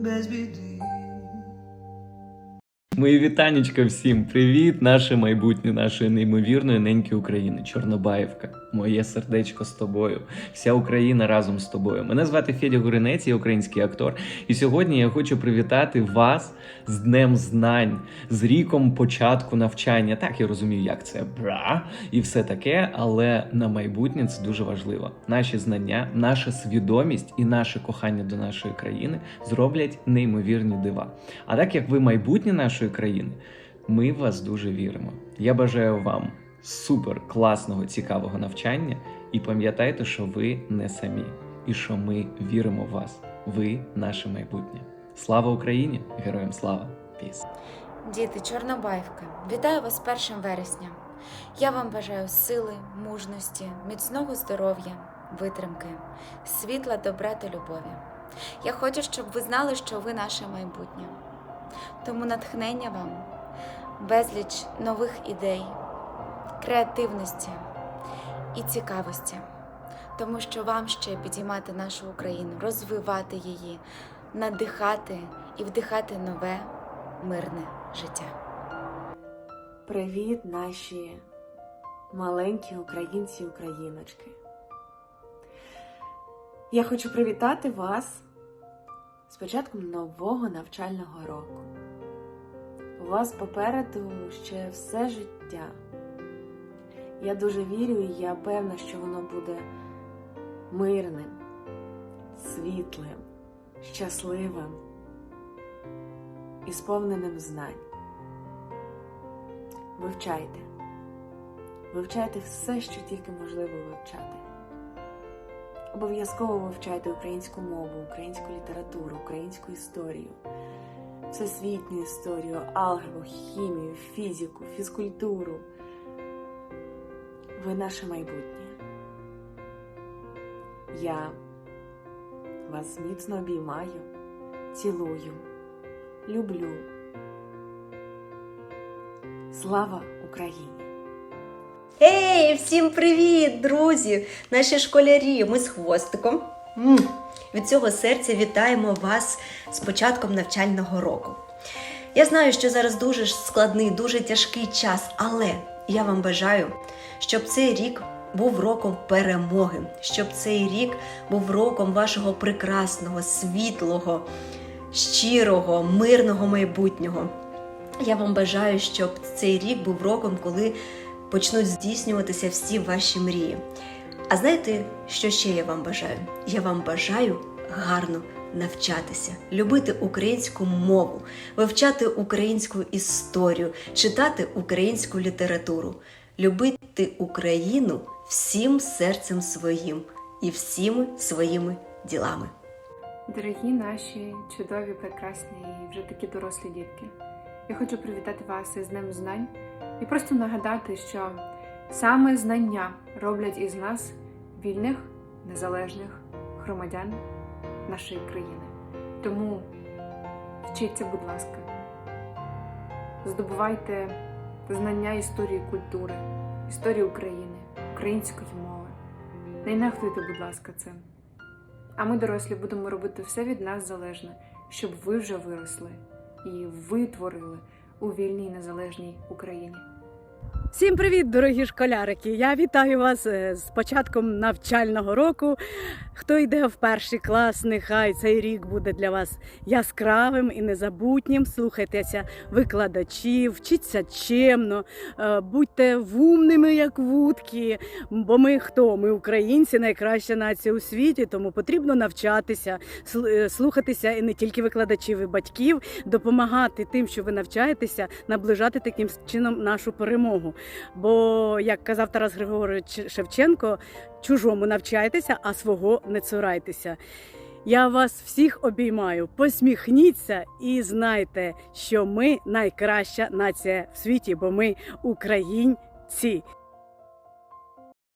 без біди. Мої вітанечка всім. Привіт, наше майбутнє нашої неймовірної неньки України, Чорнобаївка. Моє сердечко з тобою. Вся Україна разом з тобою. Мене звати Федя Гуринець, я український актор. І сьогодні я хочу привітати вас з Днем Знань, з ріком початку навчання. Так, я розумію, як це бра і все таке, але на майбутнє це дуже важливо. Наші знання, наша свідомість і наше кохання до нашої країни зроблять неймовірні дива. А так як ви майбутнє нашої країни, ми в вас дуже віримо. Я бажаю вам супер класного, цікавого навчання і пам'ятайте, що ви не самі, і що ми віримо в вас. Ви наше майбутнє. Слава Україні! Героям слава! Піс! Діти Чорнобаївка, вітаю вас з першим вересням. Я вам бажаю сили, мужності, міцного здоров'я, витримки, світла, добра та любові. Я хочу, щоб ви знали, що ви наше майбутнє. Тому натхнення вам, безліч нових ідей, креативності і цікавості, тому що вам ще підіймати нашу Україну, розвивати її, надихати і вдихати нове мирне життя. Привіт, наші маленькі українці україночки. Я хочу привітати вас з початком нового навчального року. Вас попереду ще все життя. Я дуже вірю і я певна, що воно буде мирним, світлим, щасливим і сповненим знань. Вивчайте. Вивчайте все, що тільки можливо вивчати. Обов'язково вивчайте українську мову, українську літературу, українську історію, всесвітню історію, алгебру, хімію, фізику, фізкультуру. Ви наше майбутнє. Я вас міцно обіймаю, цілую, люблю. Слава Україні! Ей, всім привіт, друзі! Наші школярі, ми з хвостиком. Від цього серця вітаємо вас з початком навчального року. Я знаю, що зараз дуже складний, дуже тяжкий час, але я вам бажаю, щоб цей рік був роком перемоги, щоб цей рік був роком вашого прекрасного, світлого, щирого, мирного майбутнього. Я вам бажаю, щоб цей рік був роком, коли почнуть здійснюватися всі ваші мрії. А знаєте, що ще я вам бажаю? Я вам бажаю гарно навчатися, любити українську мову, вивчати українську історію, читати українську літературу, любити Україну всім серцем своїм і всіми своїми ділами. Дорогі наші чудові, прекрасні і вже такі дорослі дітки. Я хочу привітати вас із Днем знань і просто нагадати, що саме знання роблять із нас вільних, незалежних громадян нашої країни. Тому вчіться, будь ласка, здобувайте знання історії культури, історії України, української мови. Не нехтуйте, будь ласка, цим. А ми, дорослі, будемо робити все від нас залежне, щоб ви вже виросли і витворили у вільній незалежній Україні. Всім привіт, дорогі школярики! Я вітаю вас е, з початком навчального року. Хто йде в перший клас, нехай цей рік буде для вас яскравим і незабутнім. Слухайтеся викладачів, вчіться чемно, е, будьте вумними, як вудки. Бо ми хто? Ми українці, найкраща нація у світі, тому потрібно навчатися, е, слухатися і не тільки викладачів і батьків, допомагати тим, що ви навчаєтеся, наближати таким чином нашу перемогу. Бо, як казав Тарас Григорович Шевченко, чужому навчайтеся, а свого не цурайтеся. Я вас всіх обіймаю. Посміхніться і знайте, що ми найкраща нація в світі, бо ми українці.